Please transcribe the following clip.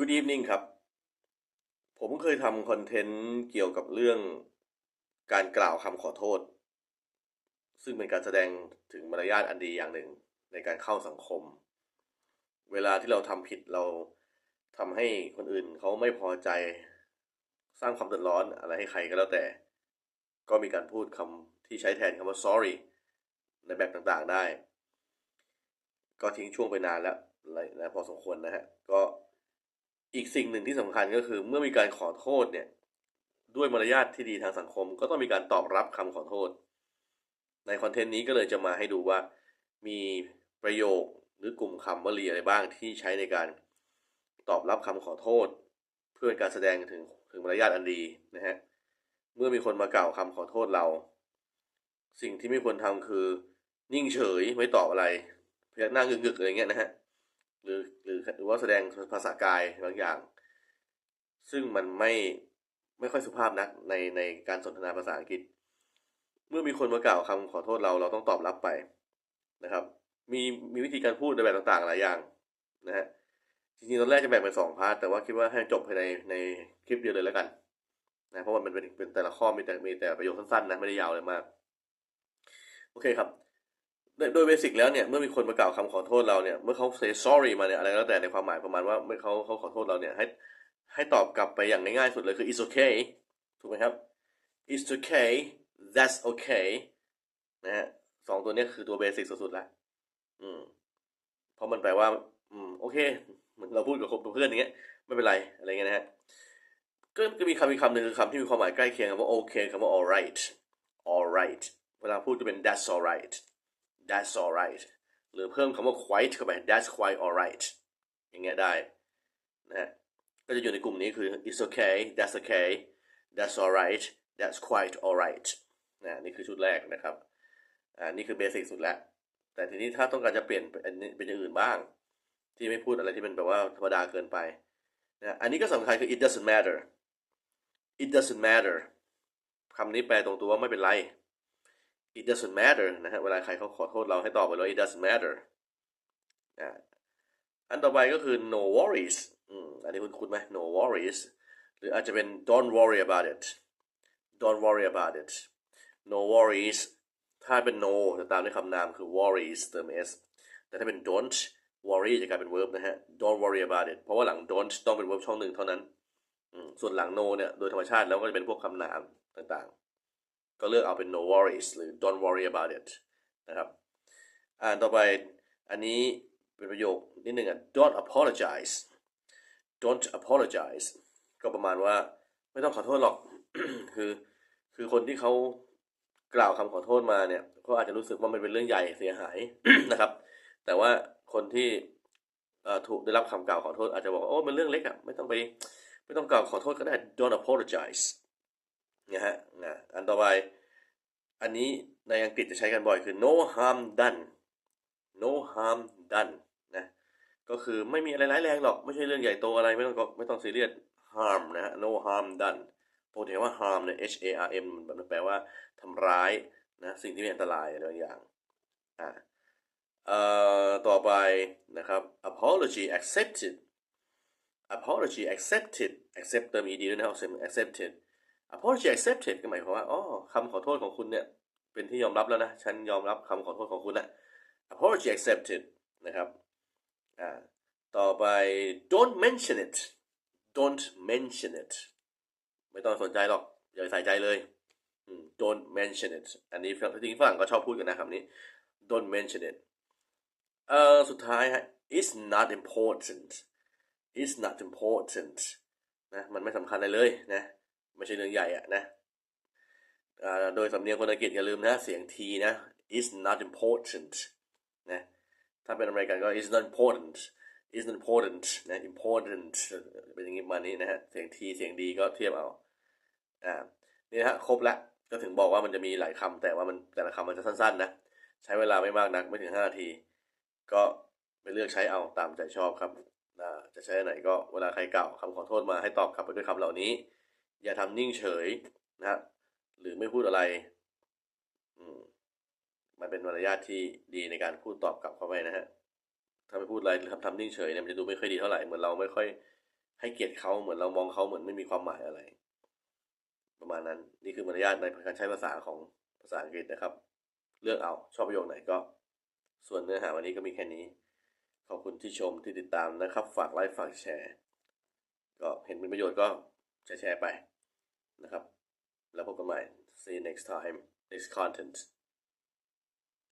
Good evening ครับ ผมเคยทำคอนเทนต์เกี่ยวกับเรื่องการกล่าวคำขอโทษ ซึ่งเป็นการแสดงถึงมารยาทอันดีอย่างหนึ่งในการเข้าสังคม เวลาที่เราทำผิดเราทำให้คนอื่นเขาไม่พอใจ สร้างความเดือดร้อนอะไรให้ใครก็แล้วแต่ ก็มีการพูดคำที่ใช้แทนคำว่า sorry ในแบบต่างๆได้ ก็ทิ้งช่วงไปนานแล้วนะพอสมควรนะฮะ ก็ อีกสิ่งหนึ่งที่สำคัญก็คือเมื่อมีการขอโทษเนี่ย ด้วยมารยาทที่ดีทางสังคม ก็ต้องมีการตอบรับคำขอโทษ ในคอนเทนต์นี้ก็เลยจะมาให้ดูว่ามีประโยคหรือกลุ่มคำวลีอะไรบ้างที่ใช้ในการตอบรับคำขอโทษ เพื่อการแสดงถึงถึงมารยาทอันดีนะฮะเมื่อมีคนมากล่าวคำขอโทษเรา สิ่งที่ไม่ควรทำคือ นิ่งเฉยไม่ตอบอะไรพยักหน้างึกๆอะไรเงี้ยนะฮะหรือ หรือหรือว่าแสดงภาษากายบางอย่าง ซึ่งมันไม่ไม่ค่อยสุภาพนักในในการสนทนาภาษาอังกฤษ เมื่อมีคนมากล่าวคำขอโทษเราเราต้องตอบรับไปนะครับ มีมีวิธีการพูดในแบบต่างๆหลายอย่างนะฮะจริงๆตอนแรกจะแบ่งเป็นสองพาร์ทแต่ว่าคิดว่าให้จบภายในในคลิปเดียวเลยแล้วกันนะเพราะว่ามันเป็นเป็นแต่ละข้อมีแต่มีแต่ประโยคสั้นๆนะไม่ได้ยาวเลยมาก โอเคครับ โดยเบสิกแล้วเนี่ยเมื่อมีคนมากล่าวคำขอโทษเราเนี่ยเมื่อเขา say sorry มาเนี่ยอะไรก็แล้วแต่ในความหมายประมาณว่าเมื่อเขาเขาขอโทษเราเนี่ยให้ให้ตอบกลับไปอย่างง่ายๆสุดเลยคือ it's okay ถูกไหมครับ it's okay that's okay นะฮะสองตัวนี้คือตัวเบสิกสุดๆแล้วอืมเพราะมันแปลว่า อืม โอเค เหมือนเราพูดกับคนเพื่อนอย่างเงี้ย ไม่เป็นไร อะไรเงี้ยนะฮะก็ก็มีคำอีกคำหนึ่งคือคำที่มีความหมายใกล้เคียงคำว่าโอเคคำว่า alright alright เวลาพูดจะเป็น that's alright that's alright หรือเพิ่มคำว่า quite เข้าไป that's quite alright อย่างเงี้ยได้นะก็จะอยู่ในกลุ่มนี้คือ it's okay that's okay that's alright that's quite alright นะนี่คือชุดแรกนะครับอ่านี่คือเบสิกสุดแล้ว แต่ทีนี้ถ้าต้องการจะเปลี่ยนเป็นเป็นอย่างอื่นบ้าง ที่ไม่พูดอะไรที่เป็นแบบว่าธรรมดาเกินไปนะอันนี้ก็สำคัญคือ it doesn't matter it doesn't matter คำนี้แปลตรงตัวว่าไม่เป็นไร it doesn't matter นะฮะเวลาใครเขาขอโทษเราให้ตอบไปเลย it doesn't matter อ่าอันต่อไปก็คือ no worries อืมอันนี้คุณคุณไหม no worries หรืออาจจะเป็น don't worry about it don't worry about it no worries ถ้าเป็น no จะตามด้วยคำนามคือ worries เติม s แต่ถ้าเป็น don't worry จะกลายเป็น verb นะฮะ don't worry about it เพราะว่าหลัง don't ต้องเป็น verb ช่องหนึ่งเท่านั้น ส่วนหลัง no เนี่ย โดยธรรมชาติแล้วก็จะเป็นพวกคำนามต่างๆ ก็เลือกเอาเป็น no worries หรือ don't worry about it นะครับ อ่านต่อไปอันนี้เป็นประโยคนิดหนึ่งอะ don't apologize don't apologize ก็ประมาณว่าไม่ต้องขอโทษหรอก คือคือคนที่เขากล่าวคำขอโทษมาเนี่ยเขาอาจจะรู้สึกว่ามันเป็นเรื่องใหญ่เสียหายนะครับ แต่ว่าคนที่ถูกได้รับคำกล่าวขอโทษอาจจะบอกว่าโอ้มันเรื่องเล็กอะไม่ต้องไป ไม่ต้องกล่าวขอโทษก็ได้ don't apologize นะฮะนะอันต่อไป อันนี้ในอังกฤษจะใช้กันบ่อยคือ no harm done no harm done นะก็คือไม่มีอะไรร้ายแรงหรอก ไม่ใช่เรื่องใหญ่โตอะไรไม่ต้องไม่ต้องซีเรียส harm นะฮะ no harm done ปกติว่า harm เนี่ย h a r m มันแปลว่าทำร้ายนะสิ่งที่มีอันตรายอะไรบางอย่างอ่าเอ่อต่อไปนะครับ apology accepted apology accepted accept เติม ed ด้วยนะครับ accepted apology accepted ก็หมายความว่าอ๋อคำขอโทษของคุณเนี่ย เป็นที่ยอมรับแล้วนะ ฉันยอมรับคำขอโทษของคุณนะ apology accepted นะครับอ่าต่อไป don't mention it don't mention it ไม่ต้องสนใจหรอก อย่าใส่ใจเลย don't mention it อันนี้จริงฝรั่งก็ชอบพูดกันนะครับนี้ don't mention it เอ่อสุดท้ายฮะ it's not important it's not important นะมันไม่สำคัญอะไรเลยนะ ไม่ใช่เรื่องใหญ่อะนะโดยสำเนียงคนอังกฤษอย่าลืมนะ เสียง t นะ is not important นะถ้าเป็นอเมริกันก็ is not important is not important นะ important เป็นอย่างนี้มานี้นะฮะ เสียง t เสียง d ก็เทียบเอาอ่านี่ฮะครบละก็ถึงบอกว่ามันจะมีหลายคำแต่ว่ามันแต่ละคำมันจะสั้นๆนะ ใช้เวลาไม่มากนักไม่ถึง 5 นาที ก็ไปเลือกใช้เอาตามใจชอบครับจะใช้ไหนก็เวลาใครเก่าคำขอโทษมาให้ตอบกลับไปด้วยคำเหล่านี้ อย่าทำนิ่งเฉยนะหรือไม่พูดอะไรมมันเป็นมารยาทที่ดีในการพูดตอบกลับเข้าไปนะฮะถ้าไม่พูดอะไรหรือทำทำนิ่งเฉยเนี่ยมันจะดูไม่ค่อยดีเท่าไหร่เหมือนเราไม่ค่อยให้เกียรติเขาเหมือนเรามองเขาเหมือนไม่มีความหมายอะไร ประมาณนั้นนี่คือมารยาทในการใช้ภาษาของภาษาอังกฤษนะครับ เลือกเอาชอบประโยคไหนก็ ส่วนเนื้อหาวันนี้ก็มีแค่นี้ ขอบคุณที่ชมที่ติดตามนะครับ ฝากไลค์ฝากแชร์ ก็เห็นเป็นประโยชน์ก็ แชร์ไปนะครับ แล้วพบกันใหม่ see you next time next content